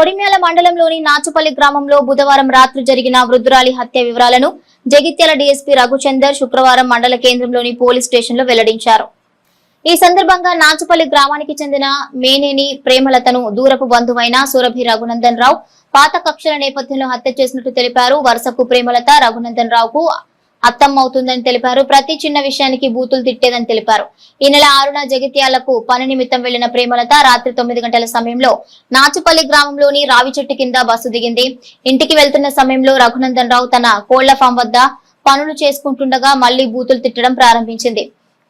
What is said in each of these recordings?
కొడిమ్యాల మండలంలోని నాచుపల్లి గ్రామంలో బుధవారం రాత్రి జరిగిన వృద్ధురాలి హత్య వివరాలను జగిత్యాల డీఎస్పీ రఘుచందర్ శుక్రవారం మండల కేంద్రంలోని పోలీస్ స్టేషన్లో వెల్లడించారు. ఈ సందర్భంగా నాచుపల్లి గ్రామానికి చెందిన మేనేని ప్రేమలతను దూరపు బంధువైన సురభి రఘునందన్ రావు పాత కక్షల నేపథ్యంలో హత్య చేసినట్టు తెలిపారు. వరుసకు ప్రేమలత రఘునందన్ రావుకు అత్తమ్మవుతుందని తెలిపారు. ప్రతి చిన్న విషయానికి బూతులు తిట్టేదని తెలిపారు. ఈ నెల ఆరున జగిత్యాలకు పని నిమిత్తం వెళ్ళిన ప్రేమలత రాత్రి తొమ్మిది గంటల సమయంలో నాచుపల్లి గ్రామంలోని రావి చెట్టు కింద బస్సు దిగింది. ఇంటికి వెళ్తున్న సమయంలో రఘునందన్ రావు తన కోళ్ళ ఫామ్ వద్ద పనులు చేసుకుంటుండగా మళ్ళీ బూతులు తిట్టడం ప్రారంభించింది.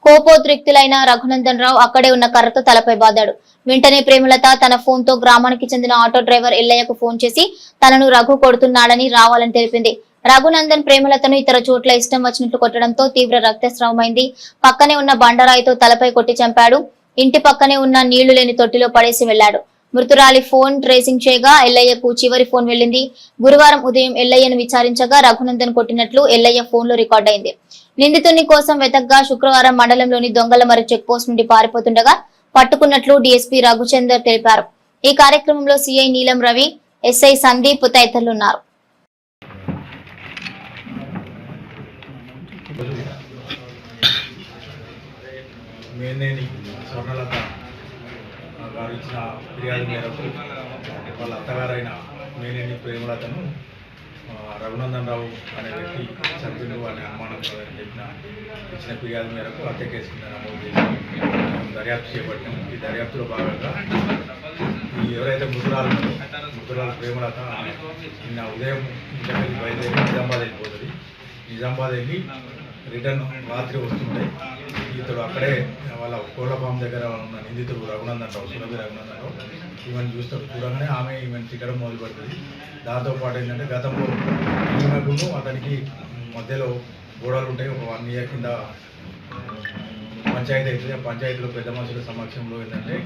కోపోద్రిక్తులైన రఘునందన్ రావు అక్కడే ఉన్న కర్రతో తలపై బాదాడు. వెంటనే ప్రేమలత తన ఫోన్తో గ్రామానికి చెందిన ఆటో డ్రైవర్ ఎల్లయ్యకు ఫోన్ చేసి తనను రఘు కొడుతున్నాడని రావాలని తెలిపింది. రఘునందన్ ప్రేమలతను ఇతర చోట్ల ఇష్టం వచ్చినట్లు కొట్టడంతో తీవ్ర రక్తస్రావమైంది. పక్కనే ఉన్న బండరాయితో తలపై కొట్టి చంపాడు. ఇంటి పక్కనే ఉన్న నీళ్ళు లేని తొట్టిలో పడేసి వెళ్ళాడు మృతురాలి ఫోన్ ట్రేసింగ్ చేయగా ఎల్లయ్యకు చివరి ఫోన్ వెళ్ళింది. గురువారం ఉదయం ఎల్లయ్యను విచారించగా రఘునందన్ కొట్టినట్లు ఎల్లయ్య ఫోన్లో రికార్డ్ అయింది. నిందితుని కోసం వెతగ్గా శుక్రవారం మండలంలోని దొంగల మరియు చెక్ పోస్ట్ నుండి పారిపోతుండగా పట్టుకున్నట్లు డీఎస్పీ రఘుచందర్ తెలిపారు. ఈ కార్యక్రమంలో సిఐ నీలం రవి ఎస్ఐ సందీప్ తదితరులు మేనేని స్వర్ణలత గారు ఇచ్చిన ఫిర్యాదు మేరకు వాళ్ళ అత్తగారైన మేనేని ప్రేమలతను రఘునందన్ రావు అనే వ్యక్తి చంపిండు అనే అనుమానం కలదని చెప్పిన ఇచ్చిన ఫిర్యాదు మేరకు హత్య కేసు కింద నమోదు చేసి దర్యాప్తు చేపట్టాం. ఈ దర్యాప్తులో భాగంగా ఈ ఎవరైతే మృతురాలు ఉన్నారో, మృతురాలు ప్రేమలత నిన్న ఉదయం ఇంటికి బయలుదేరి నిజామాబాద్ వెళ్ళిపోతుంది నిజామాబాద్ వెళ్ళి రిటర్న్ రాత్రి వస్తుంటే ఇతడు అక్కడే వాళ్ళ కోళ్ళ ఫామ్ దగ్గర ఉన్న నిందితుడు రఘునందన్ రావు సురభి రఘునందన్ రావు ఈమెను చూస్తాడు. చూడగానే ఆమె ఈమెను తిట్టడం మొదలు పెడుతుంది దాంతోపాటు ఏంటంటే గతంలో ఈమెకును అతనికి మధ్యలో గోడలు ఉంటాయి. ఒక వన్ ఇయర్ కింద పంచాయతీ అవుతుంది. ఆ పంచాయతీలో పెద్ద మనుషుల సమక్షంలో ఏంటంటే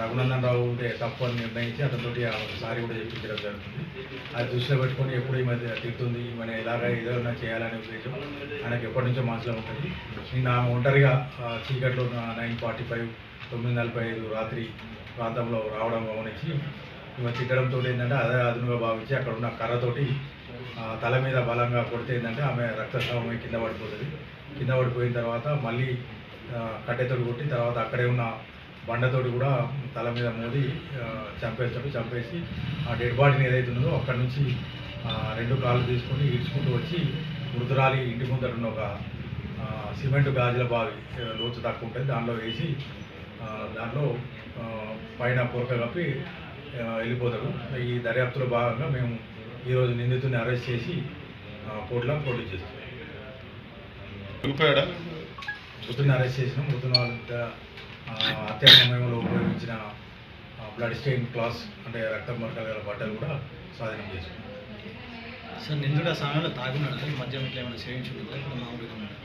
రఘునందన్ రావు ఉంటే తప్పు అని నిర్ణయించి అతనితోటి సారి కూడా చెప్పించడం జరుగుతుంది. అది దృష్టిలో పెట్టుకొని ఎప్పుడు ఈ మధ్య తిరుగుతుంది. మన ఎలాగ ఏదైనా చేయాలనే ఉద్దేశం ఆయనకు ఎప్పటి నుంచో మనసులో ఉంటుంది. నిన్న ఆమె ఒంటరిగా చీకట్లో నైన్ ఫార్టీ ఫైవ్ తొమ్మిది నలభై ఐదు రాత్రి ప్రాంతంలో రావడం గమనించి ఈమె తిట్టడంతో ఏంటంటే అదే అదునుగా భావించి అక్కడ ఉన్న కర్రతోటి తల మీద బలంగా కొడితే ఏంటంటే ఆమె రక్తస్రావం కింద పడిపోతుంది. కింద పడిపోయిన తర్వాత మళ్ళీ ఆ, కట్టెతోటి కొట్టి తర్వాత అక్కడే ఉన్న బండతోటి కూడా తల మీద మోది ఆ, చంపేస్తాడు. చంపేసి ఆ డెడ్ బాడీని ఏదైతే ఉన్నదో అక్కడి నుంచి రెండు కాళ్ళు తీసుకొని ఈడ్చుకుంటూ వచ్చి మృతురాలి ఇంటి ముందర ఉన్న ఒక సిమెంట్ గాజుల బావి లోతు తక్కువ ఉంటుంది. దానిలో వేసి దాంట్లో పైన పొరక కప్పి వెళ్ళిపోతారు వెళ్ళిపోతాడు. ఈ దర్యాప్తులో భాగంగా మేము ఈరోజు నిందితుడిని అరెస్ట్ చేసి కోర్టులో పోటీ చేస్తాం. మృతుని అరెస్ట్ చేసిన. ఆ, హత్య సమయంలో ఉపయోగించిన బ్లడ్ స్టెయిన్ క్లాస్ అంటే రక్త మరకలు గల బట్టలు కూడా స్వాధీనం చేసుకున్నాం. సార్ నిందుడు ఆ సమయంలో తాగున్నాడు సార్. మద్యం ఇట్లా ఏమైనా సేవించుకుంటుందా ఇప్పుడు మామూలుగా ఉన్నాడా?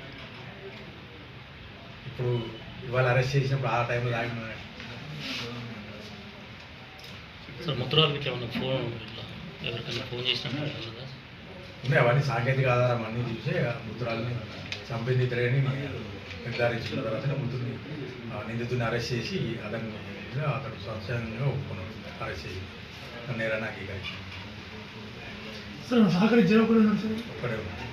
ఇప్పుడు ఇవాళ అరెస్ట్ చేసినప్పుడు ఆ టైంలో తాగిన సార్ ముద్రాలకు ఇట్లా ఏమన్నా ఫోన్ ఇట్లా ఎవరికైనా ఫోన్ ఉన్నదా ఉన్నాయి అవన్నీ సాంకేతిక ఆధారం అన్నీ చూసి ఆ ఇతడని నిర్ధారించిన తర్వాత మృతుని ఆ, నిందితుడిని అరెస్ట్ చేసి అతన్ని అతడు స్వచ్ఛంగా ఒప్పుకున్నాడు అరెస్ట్ చేసి. నేరాన్ని అంగీకరించాడు. సార్ సహకరించారు? ఒక్కడే ఉన్నాడు